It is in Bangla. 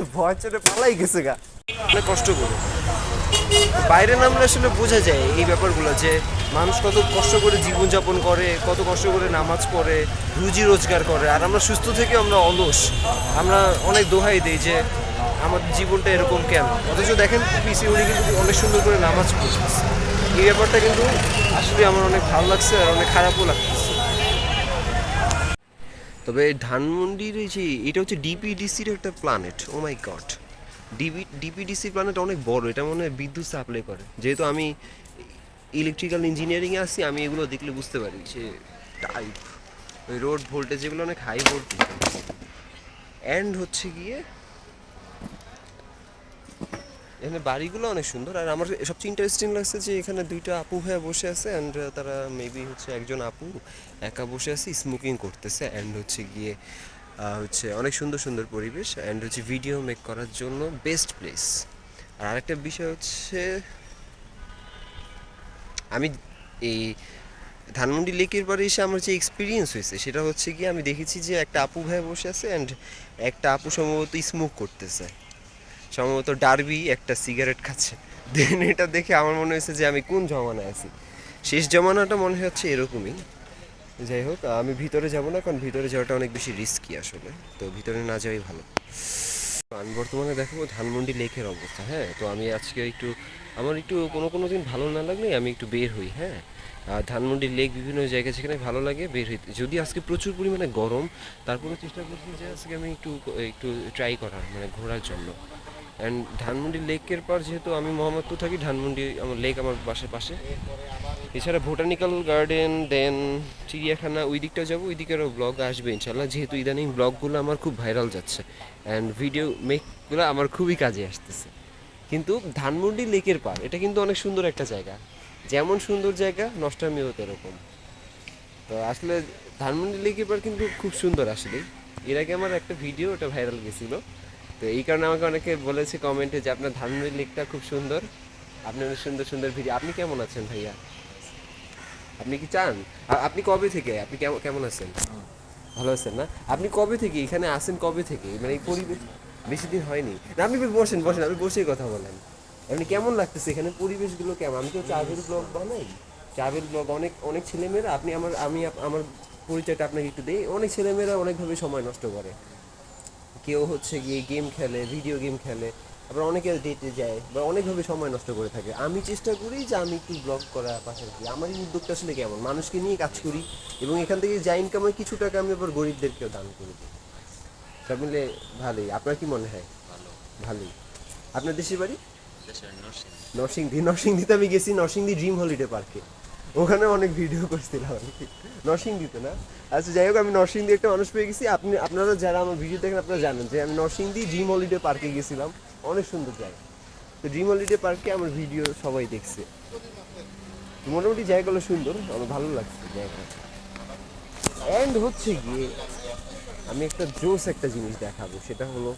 তো ভয় পালাই গেছে গা। অনেক কষ্ট করে। বাইরে নামলে আসলে বোঝা যায় এই ব্যাপারগুলো যে মানুষ কত কষ্ট করে জীবনযাপন করে, কত কষ্ট করে নামাজ পড়ে, রুজি রোজগার করে। আর আমরা সুস্থ থেকে আমরা অলস। আমরা অনেক দোহাই দিই যে আমাদের জীবনটা এরকম কেন? অথচ দেখেন, পিসি উনি কিন্তু অনেক সুন্দর করে নামাজ পড়তেছে। এই ব্যাপারটা কিন্তু আসলে আমার অনেক ভালো লাগছে আর অনেক খারাপও লাগতেছে তবে ধানমন্ডির যে, এটা হচ্ছে ডিপিডিসির একটা planet oh my god DB DPDC planet অনেক বড়, এটা মনে হয় বিদ্যুৎ সাপ্লাই করে। যেহেতু আমি ইলেকট্রিক্যাল ইঞ্জিনিয়ারিংয়ে আসি আমি এগুলো দেখলে বুঝতে পারি যে টাইপ ওই রোড ভোল্টেজ এগুলো অনেক হাই ভোল্টেজ অ্যান্ড হচ্ছে গিয়ে এখানে বাড়িগুলো অনেক সুন্দর। আর আমার সবচেয়ে ইন্টারেস্টিং লাগছে যে এখানে দুইটা আপু ভাইয়া বসে আছে অ্যান্ড তারা মেবি হচ্ছে একজন আপু একা বসে আছে স্মোকিং করতেছে অ্যান্ড হচ্ছে গিয়ে হচ্ছে অনেক সুন্দর সুন্দর পরিবেশ অ্যান্ড হচ্ছে ভিডিও মেক করার জন্য বেস্ট প্লেস আর আরেকটা বিষয় হচ্ছে, আমি এই ধানমন্ডি লেকের পরে এসে আমার যে এক্সপিরিয়েন্স হয়েছে, সেটা হচ্ছে কি আমি দেখেছি যে একটা আপু ভাই বসে আছে অ্যান্ড একটা আপু সম্ভবত স্মোক করতেছে। সম্ভবত ডারবি একটা সিগারেট খাচ্ছে। দেন এটা দেখে আমার মনে হয়েছে যে আমি কোন জমানায় আছি। শেষ জমানাটা মনে হচ্ছে এরকমই। যাই হোক, আমি ভিতরে যাব না কারণ ভিতরে যাওয়াটা অনেক বেশি রিস্কি আসলে। তো ভিতরে না যাওয়াই ভালো। আমি বর্তমানে দেখাবো ধানমন্ডি লেকের অবস্থা হ্যাঁ? তো আমি আজকে একটু, আমার একটু কোনো কোনো দিন ভালো না লাগলে আমি একটু বের হই হ্যাঁ? আর ধানমন্ডি লেক বিভিন্ন জায়গায় যেখানে ভালো লাগে বের হইতে। যদি আজকে প্রচুর পরিমাণে গরম তারপরে চেষ্টা করছি যে আজকে আমি একটু একটু ট্রাই করার মানে ঘোরার জন্য। অ্যান্ড ধানমন্ডি লেকের পর যেহেতু আমি মোহাম্মদপুর থাকি ধানমন্ডি আমার লেক আমার বাসার পাশে। এছাড়া বোটানিক্যাল গার্ডেন দেন চিড়িয়াখানা, ওই দিকটাও যাব, ওই দিকেরও ব্লগ আসবে ইনশাল্লাহ যেহেতু ইদানিং ব্লগগুলো আমার খুব ভাইরাল যাচ্ছে। অ্যান্ড ভিডিও মেকগুলো আমার খুবই কাজে আসতেছে। কিন্তু ধানমন্ডি লেকের পার, এটা কিন্তু অনেক সুন্দর একটা জায়গা। যেমন সুন্দর জায়গা নষ্টামিও এরকম। তো আসলে ধানমন্ডি লেকের পার কিন্তু খুব সুন্দর আসলে এর আগে আমার একটা ভিডিও ওটা ভাইরাল গেছিল। তো এই কারণে আমাকে অনেকে বলেছে কমেন্টে যে আপনার ধানমন্ডি লেকটা খুব সুন্দর। আপনি অনেক সুন্দর সুন্দর ভিডিও আপনি কেমন আছেন ভাইয়া? আপনি কি চান? আপনি কবে থেকে? আপনি কেমন কেমন আছেন? ভালো আছেন না? আপনি কবে থেকে এখানে আসেন কবে থেকে? মানে এই পরিবেশ বেশি দিন হয়নি। আপনি বসেন বসেন। আপনি বসেই কথা বলেন। আপনি কেমন লাগতেছে এখানে? পরিবেশগুলো কেমন? আমি তো ট্রাভেল ব্লগ বানাই। ট্রাভেল ব্লগ অনেক অনেক ছেলেমেয়েরা, আপনি আমার, আমি আমার পরিচয়টা আপনাকে একটু দিই। অনেক ছেলেমেয়েরা অনেকভাবে সময় নষ্ট করে। কেউ হচ্ছে গিয়ে গেম খেলে ভিডিও গেম খেলে আবার অনেকে ডেটে যায় বা অনেকভাবে সময় নষ্ট করে থাকে। আমি চেষ্টা করি যে আমি একটু ব্লগ করা পাশাপাশি। আমার এই উদ্যোগটা আসলে কেমন? মানুষকে নিয়ে কাজ করি এবং এখান থেকে যা ইনকামের কিছু টাকা আমি আবার গরিবদেরকেও দান করে দিই। সব মিলে ভালোই। আপনার কি মনে হয়? ভালো। ভালোই। আপনার দেশের বাড়ি? নরসিংদী। নরসিংদীতে আমি গেছি নরসিংদী ড্রিম হলিডে পার্কে ওখানে অনেক ভিডিও করছিলাম আর কি না? আচ্ছা যাই হোক, আমি নরসিংদী একটা মানুষ পেয়ে গেছি। আপনি, আপনারা যারা আমার ভিডিও দেখেন, আপনারা জানেন যে আমি নরসিংদী ড্রিম হলিডে পার্কে গেছিলাম। অনেক সুন্দর জায়গা। তো ড্রিম হলিডে পার্কে আমার ভিডিও সবাই দেখছে। মোটামুটি জায়গাগুলো সুন্দর, আমার ভালো লাগছে জায়গা। অ্যান্ড হচ্ছে গিয়ে, আমি একটা জোস একটা জিনিস দেখাবো, সেটা হলো